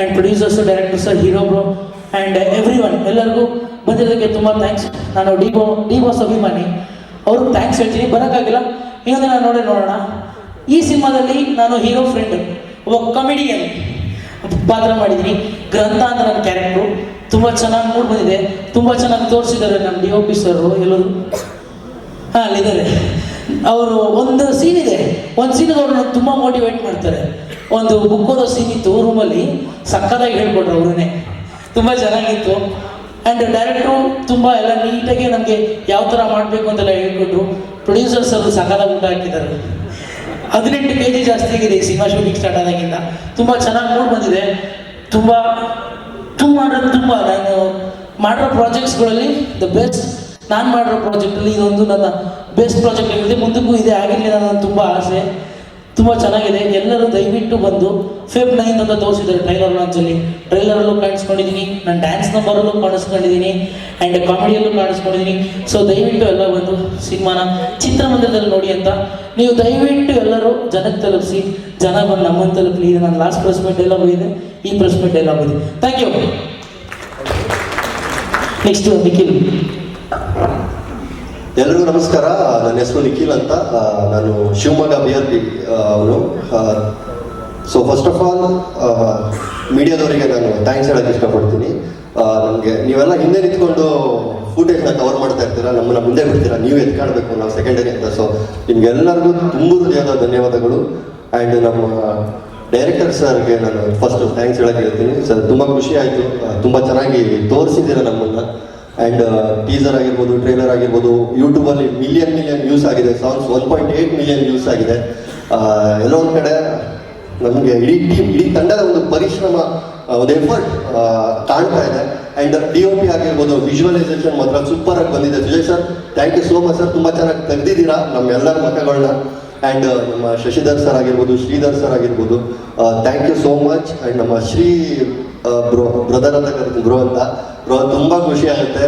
And producers directors hero bro and every one ಎಲ್ಲರಿಗೂ ಬಂದಿರೋದಕ್ಕೆ ತುಂಬ ಥ್ಯಾಂಕ್ಸ್ ನಾನು ಡಿ ಬೋ ಡಿ ಬಾಸ್ ಅಭಿಮಾನಿ ಅವ್ರಿಗೆ ಥ್ಯಾಂಕ್ಸ್ ಹೇಳ್ತೀನಿ. ಬರೋಕ್ಕಾಗಿಲ್ಲ. ಇನ್ನೊಂದು ನಾನು ನೋಡಿ ನೋಡೋಣ. ಈ ಸಿನಿಮಾದಲ್ಲಿ ನಾನು ಹೀರೋ ಫ್ರೆಂಡ್ ಒಬ್ಬ ಕಮಿಡಿಯನ್ ಪಾತ್ರ ಮಾಡಿದ್ದೀನಿ. ಗ್ರಂಥ ಅಂತ ನನ್ನ ಕ್ಯಾರೆಕ್ಟ್ರು ತುಂಬ ಚೆನ್ನಾಗಿ ಮೂಡ್ ಬಂದಿದೆ. ತುಂಬ ಚೆನ್ನಾಗಿ ತೋರಿಸಿದ್ದಾರೆ ನಮ್ಮ ಡಿ ಒ ಪಿ ಸರ್ ಎಲ್ಲರೂ. ಹಾಂ, ಅಲ್ಲಿದ್ದಾರೆ. ಅವರು ಒಂದು ಸೀನ್ ಇದೆ. ಒಂದು ಸೀನ್ ಅವ್ರನ್ನ ತುಂಬ ಮೋಟಿವೇಟ್ ಮಾಡ್ತಾರೆ. ಒಂದು ಬುಕ್ ಓದೋ ಸೀನ್ ಇತ್ತು ರೂಮಲ್ಲಿ ಸಕ್ಕದಾಗಿ ಹೇಳ್ಕೊಟ್ರು ಅವ್ರನ್ನೇ. ತುಂಬ ಚೆನ್ನಾಗಿತ್ತು. ಆ್ಯಂಡ್ ಡೈರೆಕ್ಟ್ರು ತುಂಬ ಎಲ್ಲ ನೀಟಾಗಿ ನಮಗೆ ಯಾವ ಥರ ಮಾಡಬೇಕು ಅಂತೆಲ್ಲ ಹೇಳ್ಕೊಟ್ರು. ಪ್ರೊಡ್ಯೂಸರ್ಸ್ ಅವರು ಸಕ್ಕದಾಗಿ ಊಟ ಹಾಕಿದ್ದಾರೆ. ಹದಿನೆಂಟು ಕೆ ಜಿ ಜಾಸ್ತಿ ಆಗಿದೆ ಈ ಸಿನಿಮಾ ಶೂಟಿಂಗ್ ಸ್ಟಾರ್ಟ್ ಆದಾಗಿಂದ. ತುಂಬ ಚೆನ್ನಾಗಿ ಮೂಡ್ ಬಂದಿದೆ. ತುಂಬ ತುಂಬ ಅಂದರೆ ತುಂಬ, ನಾನು ಮಾಡಿರೋ ಪ್ರಾಜೆಕ್ಟ್ಸ್ಗಳಲ್ಲಿ ದ ಬೆಸ್ಟ್ ನಾನು ಮಾಡಿರೋ ಪ್ರಾಜೆಕ್ಟಲ್ಲಿ ಇದೊಂದು ನನ್ನ ಬೆಸ್ಟ್ ಪ್ರಾಜೆಕ್ಟ್ ಆಗಿದೆ ಮುಂದಕ್ಕೂ ಇದೆ ಆಗಿರಲಿಲ್ಲ ನನ್ನ ತುಂಬ ಆಸೆ. ತುಂಬ ಚೆನ್ನಾಗಿದೆ. ಎಲ್ಲರೂ ದಯವಿಟ್ಟು ಬಂದು ಫೆಬ್ ನೈನ್ ಅಂತ ತೋರಿಸಿದ್ದಾರೆ ಟ್ರೈಲರ್ ಲಾಂಚಲ್ಲಿ ಟ್ರೈಲರಲ್ಲೂ ಕಾಣಿಸ್ಕೊಂಡಿದ್ದೀನಿ ನಾನು ಡ್ಯಾನ್ಸ್ ನಂಬರಲ್ಲೂ ಕಾಣಿಸ್ಕೊಂಡಿದ್ದೀನಿ ಆ್ಯಂಡ್ ಕಾಮಿಡಿಯಲ್ಲೂ ಕಾಣಿಸ್ಕೊಂಡಿದ್ದೀನಿ ಸೊ ದಯವಿಟ್ಟು ಎಲ್ಲ ಬಂದು ಸಿನಿಮಾನ ಚಿತ್ರಮಂದಿರದಲ್ಲಿ ನೋಡಿ ಅಂತ. ನೀವು ದಯವಿಟ್ಟು ಎಲ್ಲರೂ ಜನಕ್ಕೆ ತಲುಪಿಸಿ. ಜನ ಬಂದು ನಮ್ಮನ್ನು ತಲುಪಲಿ. ಇದು ನನ್ನ ಲಾಸ್ಟ್ ಪ್ರೆಸ್ ಮೀಟ್ ಎಲ್ಲ ಇದೆ. ಈ ಪ್ರೆಸ್ ಮೀಟ್ ಎಲ್ಲ ಇದೆ. ಥ್ಯಾಂಕ್ ಯು ನೆಕ್ಸ್ಟ್ ನಿಖಿಲ್ ಎಲ್ರಿಗೂ ನಮಸ್ಕಾರ. ನನ್ನ ಹೆಸರು ನಿಖಿಲ್ ಅಂತ. ನಾನು ಶಿವಮೊಗ್ಗ ಪಿ ಅವನು. ಸೊ ಫಸ್ಟ್ ಆಫ್ ಆಲ್ ಮೀಡಿಯಾದವರಿಗೆ ನಾನು ಥ್ಯಾಂಕ್ಸ್ ಹೇಳೋಕ್ಕೆ ಇಷ್ಟಪಡ್ತೀನಿ. ನಮಗೆ ನೀವೆಲ್ಲ ಹಿಂದೆ ನಿಂತ್ಕೊಂಡು ಫುಟೇಜ್ನ ಕವರ್ ಮಾಡ್ತಾ ಇರ್ತೀರಾ? ನಮ್ಮನ್ನ ಮುಂದೆ ಬಿಡ್ತೀರಾ? ನೀವು ಎತ್ಕಾಡಬೇಕು ನಾವು ಸೆಕೆಂಡರಿ ಅಂತ. ಸೊ ನಿಮ್ಗೆಲ್ಲರಿಗೂ ತುಂಬ ಹೃದಯದ ಧನ್ಯವಾದಗಳು. ಆ್ಯಂಡ್ ನಮ್ಮ ಡೈರೆಕ್ಟರ್ ಸರ್ಗೆ ನಾನು ಫಸ್ಟ್ ಥ್ಯಾಂಕ್ಸ್ ಹೇಳೋಕ್ಕೆ ಹೇಳ್ತೀನಿ. ಸರ್ ತುಂಬ ಖುಷಿ ಆಯಿತು. ತುಂಬ ಚೆನ್ನಾಗಿ ತೋರಿಸಿದ್ದೀರಾ ನಮ್ಮನ್ನು. ಆ್ಯಂಡ್ ಟೀಸರ್ ಆಗಿರ್ಬೋದು ಟ್ರೈಲರ್ ಆಗಿರ್ಬೋದು ಯೂಟ್ಯೂಬಲ್ಲಿ ಮಿಲಿಯನ್ ಮಿಲಿಯನ್ ವ್ಯೂಸ್ ಆಗಿದೆ songs one point eight million views ಆಗಿದೆ. ಎಲ್ಲ ಒಂದು ಕಡೆ, ನಮಗೆ ಇಡೀ ಟೀಮ್ ಇಡೀ ತಂಡದ ಒಂದು ಪರಿಶ್ರಮ ಒಂದು ಎಫರ್ಟ್ ಕಾಣ್ತಾ ಇದೆ. ಆ್ಯಂಡ್ ಡಿ ಒ ಪಿ ಆಗಿರ್ಬೋದು ವಿಜುವಲೈಸೇಷನ್ ಮಾತ್ರ ಸೂಪರ್ ಆಗಿ ಬಂದಿದೆ. Sujay sir thank you so much sir. ತುಂಬ ಚೆನ್ನಾಗಿ ತೆಗ್ದಿದ್ದೀರಾ, ನಮ್ಮೆಲ್ಲರ ಮಕ್ಕಳನ್ನ ಆ್ಯಂಡ್ ನಮ್ಮ ಶಶಿಧರ್ ಸರ್ ಆಗಿರ್ಬೋದು, ಶ್ರೀಧರ್ ಸರ್ ಆಗಿರ್ಬೋದು thank you so much and ನಮ್ಮ ಶ್ರೀ ಬ್ರೋ ಬ್ರದರ್ ಅಂತ ಕರಿತೀನಿ, ಬ್ರೋ ಅಂತ. ಬ್ರೋ, ತುಂಬ ಖುಷಿ ಆಗುತ್ತೆ.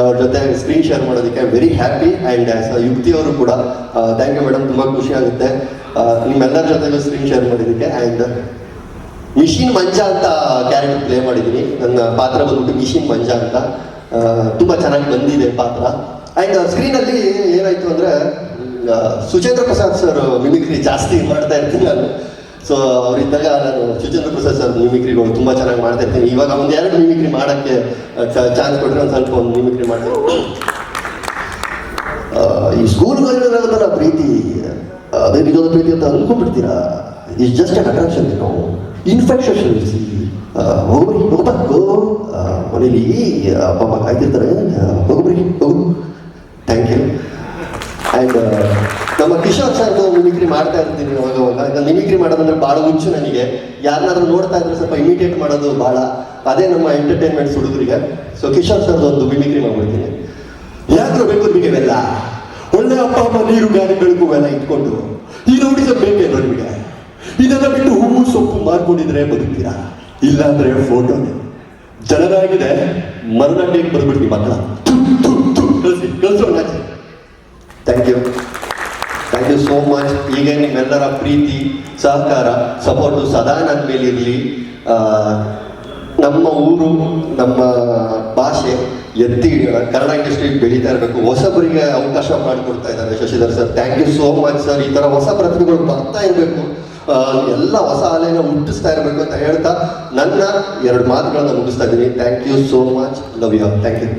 ಅವ್ರ ಜೊತೆ ಸ್ಕ್ರೀನ್ ಶೇರ್ ಮಾಡೋದಕ್ಕೆ ವೆರಿ ಹ್ಯಾಪಿ ಆ್ಯಂಡ್ ಯುಕ್ತಿ ಅವರು ಕೂಡ ಥ್ಯಾಂಕ್ ಯು ಮೇಡಮ್ ತುಂಬ ಖುಷಿ ಆಗುತ್ತೆ. ನಿಮ್ಮೆಲ್ಲರ ಜೊತೆಗೂ ಸ್ಕ್ರೀನ್ ಶೇರ್ ಮಾಡಿದ್ದಕ್ಕೆ. ಆ್ಯಂಡ್ ಮಿಷಿನ್ ಮಂಜ ಅಂತ ಕ್ಯಾರೆಕ್ಟರ್ ಪ್ಲೇ ಮಾಡಿದ್ದೀನಿ. ನನ್ನ ಪಾತ್ರ ಬಂದ್ಬಿಟ್ಟು ಮಿಷಿನ್ ಮಂಜ ಅಂತ. ತುಂಬ ಚೆನ್ನಾಗಿ ಬಂದಿದೆ ಪಾತ್ರ. ಆ್ಯಂಡ್ ಸ್ಕ್ರೀನಲ್ಲಿ ಏನಾಯಿತು ಅಂದರೆ ಸುಚೇಂದ್ರ ಪ್ರಸಾದ್ ಸರ್ ಮಿಮಿಕ್ರಿ ಜಾಸ್ತಿ ಮಾಡ್ತಾ ಇರ್ತೀನಿ ನಾನು. ಸೊ ಅವರಿದ್ದಾಗ ನಾನು ಸುಚೇಂದ್ರ ಪ್ರಸಾದ್ ಸರ್ ಮಿಮಿಕ್ರಿಗಳು ತುಂಬ ಚೆನ್ನಾಗಿ ಮಾಡ್ತಾ ಇರ್ತೀನಿ. ಇವಾಗ ಒಂದು ಎರಡು ಮಿಮಿಕ್ರಿ ಮಾಡೋಕ್ಕೆ ಚಾನ್ಸ್ ಕೊಟ್ಟರೆ ಒಂದು ಸ್ವಲ್ಪ ಒಂದು ಮಿಮಿಕ್ರಿ ಮಾಡ್ತೀನಿ. ಈ ಸ್ಕೂಲ್ಗಳಿರೋದರ ಪ್ರೀತಿ. ಅದೇ ನಿಜವಾದ ಪ್ರೀತಿ ಅಂತ ಅನ್ಕೊಂಡ್ಬಿಡ್ತೀರಾ? ಇಸ್ ಜಸ್ಟ್ ಅನ್ ಅಟ್ರಾಕ್ಷನ್ ನಾವು ಇನ್ಫೆಕ್ಷನ್ ಹೋಗಿ ಹೋಗ್ಬೇಕು ಮನೇಲಿ ಅಪ್ಪ, ಅಮ್ಮ ಕಾಯ್ತಿರ್ತಾರೆ ಆ, ಹೋಗ್ಬಿಡಿ ಹೋಗು ಥ್ಯಾಂಕ್ ಯು ಆ್ಯಂಡ್ ನಮ್ಮ ಕಿಶೋರ್ ಸರ್ ಮಿಮಿಕ್ರಿ ಮಾಡ್ತಾ ಇರ್ತೀನಿ ಅವಾಗ ಅವಾಗ ಮಿಮಿಕ್ರಿ ಮಾಡೋದಂದ್ರೆ ಭಾಳ ಹುಚ್ಚು ನನಗೆ. ಯಾರನ್ನಾದ್ರೂ ನೋಡ್ತಾ ಇದ್ರೆ ಸ್ವಲ್ಪ ಇಮಿಟೇಟ್ ಮಾಡೋದು ಭಾಳ ಅದೇ ನಮ್ಮ ಎಂಟರ್ಟೈನ್ಮೆಂಟ್ಸ್ ಹುಡುಗರಿಗೆ ಸೊ ಕಿಶೋರ್ ಸರ್ ಒಂದು ಮಿಮಿಕ್ರಿ ಮಾಡ್ಬಿಡ್ತೀನಿ. ಯಾಕ್ರು ಬೇಕು ನಿಮಗೆ ಇವೆಲ್ಲ ಒಳ್ಳೆ ಅಪ್ಪ, ಅಮ್ಮ ನೀರು ಗಾಳಿ ಬೆಳಕು ಎಲ್ಲ ಇಟ್ಕೊಂಡು. ಈ ಬೇಕೇನೋ ನಿಮಗೆ? ಇದೆಲ್ಲ ಬಿಟ್ಟು ಹೂವು ಸೊಪ್ಪು ಮಾರ್ಕೊಂಡಿದ್ರೆ ಬದುಕ್ತೀರಾ? ಇಲ್ಲಾಂದ್ರೆ ಫೋಟೋನೇ ಜನರಾಗಿದೆ ಮರದಂಡಿಗೆ ಬರ್ಬಿಡ್ತೀವಿ ಮಕ್ಕಳ ಕಳಿಸಿ ಕಳಿಸೋಣ thank you thank you so much ಹೀಗೆ ನಿಮ್ಮೆಲ್ಲರ ಪ್ರೀತಿ, ಸಹಕಾರ ಸಪೋರ್ಟು ಸದಾ ನನ್ನ ಮೇಲೆ ಇರಲಿ. ನಮ್ಮ ಊರು, ನಮ್ಮ ಭಾಷೆ ಎತ್ತಿ ಕನ್ನಡ ಇಂಡಸ್ಟ್ರಿ ಬೆಳೀತಾ ಇರಬೇಕು. ಹೊಸಬರಿಗೆ ಅವಕಾಶ ಮಾಡಿಕೊಡ್ತಾ ಇದ್ದಾರೆ Shashidhar sir. Thank you so much sir ಈ ಥರ ಹೊಸ ಪ್ರತಿಭೆಗಳು ಬರ್ತಾ ಇರಬೇಕು. ಎಲ್ಲ ಹೊಸ ಅಲೆನ ಹುಟ್ಟಿಸ್ತಾ ಇರಬೇಕು ಅಂತ ಹೇಳ್ತಾ ನನ್ನ ಎರಡು ಮಾತುಗಳನ್ನ ಮುಗಿಸ್ತಾ ಇದ್ದೀನಿ. Thank you so much love you thank you